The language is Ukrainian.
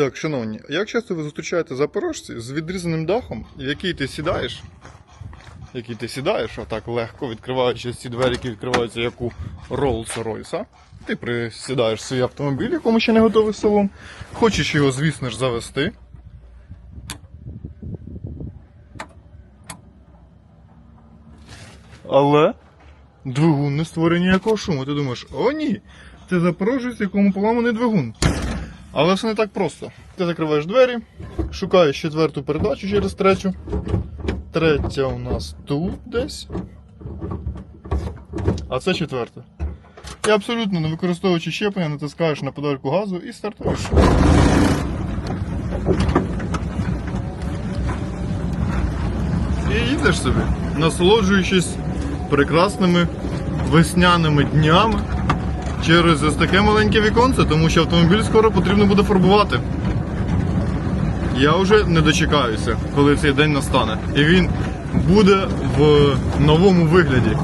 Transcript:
Так, шановні, як часто ви зустрічаєте запорожців з відрізаним дахом, в який ти сідаєш, який ти сідаєш, отак легко відкриваючи ці двері, які відкриваються як у Rolls-Royce, ти присідаєш свій автомобіль, якому ще не готовий салон, хочеш його, звісно ж, завести. Але двигун не створює ніякого шуму. Ти думаєш, о ні, це запорожець, якому поламаний двигун. Але все не так просто. Ти закриваєш двері, шукаєш четверту передачу через третю. Третя у нас тут десь. А це четверта. І абсолютно не використовуючи щеплення, натискаєш на педальку газу і стартуєш. І їдеш собі, насолоджуючись прекрасними весняними днями через ось таке маленьке віконце, тому що автомобіль скоро потрібно буде фарбувати. Я вже не дочекаюся, коли цей день настане. І він буде в новому вигляді.